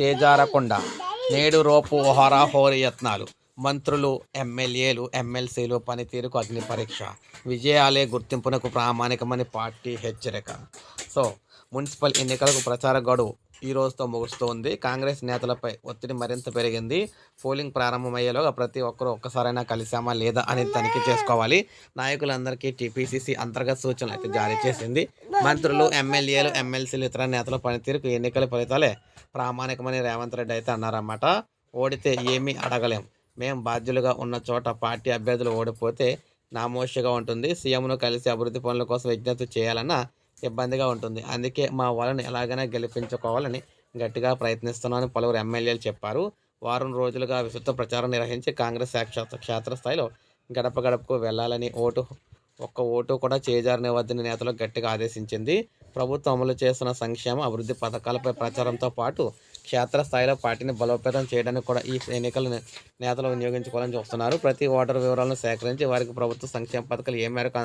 చేజారకుండా నేడు రోపు హోరాహోరీ యత్నాలు. మంత్రులు ఎమ్మెల్యేలు ఎమ్మెల్సీలు పనితీరుకు అగ్ని పరీక్ష. విజయాలే గుర్తింపునకు ప్రామాణికమని పార్టీ హెచ్చరిక. సో మున్సిపల్ ఎన్నికలకు ప్రచార గడువు ఈ రోజుతో ముగుస్తోంది. కాంగ్రెస్ నేతలపై ఒత్తిడి మరింత పెరిగింది. పోలింగ్ ప్రారంభమయ్యేలోగా ప్రతి ఒక్కరూ ఒక్కసారైనా కలిసామా లేదా అని తనిఖీ చేసుకోవాలి. నాయకులందరికీ టీపీసీసీ అంతర్గత సూచనలు అయితే జారీ చేసింది. మంత్రులు ఎమ్మెల్యేలు ఎమ్మెల్సీలు ఇతర నేతల పనితీరుకు ఎన్నికల ఫలితాలే ప్రామాణికమని రేవంత్ రెడ్డి అయితే అన్నారన్నమాట. ఓడితే ఏమీ అడగలేం. మేం బాధ్యులుగా ఉన్న చోట పార్టీ అభ్యర్థులు ఓడిపోతే నామోషగా ఉంటుంది. సీఎంను కలిసి అభివృద్ధి పనుల కోసం విజ్ఞప్తి చేయాలన్నా ఇబ్బందిగా ఉంటుంది. అందుకే మా వాళ్ళని ఎలాగైనా గెలిపించుకోవాలని గట్టిగా ప్రయత్నిస్తున్నామని పలువురు ఎమ్మెల్యేలు చెప్పారు. వారం రోజులుగా విస్తృత ప్రచారం నిర్వహించి కాంగ్రెస్ క్షేత్రస్థాయిలో గడప గడపకు వెళ్ళాలని ఓటు ఒక్క ఓటు కూడా చేజారనివద్దని నేతలు గట్టిగా ఆదేశించింది. ప్రభుత్వం అమలు చేస్తున్న సంక్షేమ అభివృద్ధి పథకాలపై ప్రచారంతో పాటు క్షేత్రస్థాయిలో పార్టీని బలోపేతం చేయడానికి కూడా ఈ ఎన్నికల నేతలు వినియోగించుకోవాలని చూస్తున్నారు. ప్రతి ఓటరు వివరాలను సేకరించి వారికి ప్రభుత్వ సంక్షేమ పథకాలు ఏ మేరకు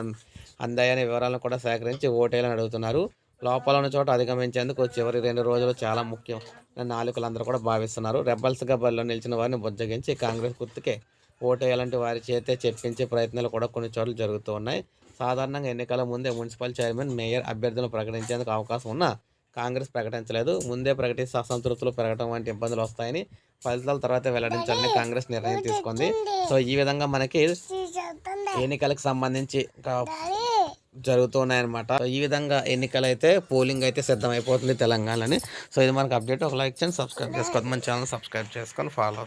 అందాయనే వివరాలను కూడా సేకరించి ఓటేయాలని అడుగుతున్నారు. లోపల ఉన్న చోట అధిగమించేందుకు చివరి రెండు రోజులు చాలా ముఖ్యం. అని కూడా భావిస్తున్నారు. రెబల్స్గా బరిలో నిలిచిన వారిని బుజ్జగించి కాంగ్రెస్ గుర్తుకే ఓటేయాలంటే వారి చేతే చెప్పించే ప్రయత్నాలు కూడా కొన్ని చోట్ల జరుగుతూ ఉన్నాయి. సాధారణంగా ఎన్నికల ముందే మున్సిపల్ చైర్మన్ మేయర్ అభ్యర్థులను ప్రకటించేందుకు అవకాశం ఉన్నా కాంగ్రెస్ ప్రకటించలేదు. ముందే ప్రకటిస్తే అసంతృప్తులు పెరగడం వంటి ఇబ్బందులు వస్తాయని ఫలితాల తర్వాత వెల్లడించాలని కాంగ్రెస్ నిర్ణయం తీసుకుంది. సో ఈ విధంగా మనకి ఎన్నికలకు సంబంధించి జరుగుతూ జరుగుతున్నాయన్నమాట ఈ విధంగా ఎన్నికలు అయితే పోలింగ్ అయితే సిద్ధమైపోతుంది తెలంగాణలోని. సో ఇది మనకు అప్డేట్. ఒక లైక్ చేయండి సబ్స్క్రైబ్ చేసుకోవద్దు మన ఛానల్ సబ్స్క్రైబ్ చేసుకొని ఫాలో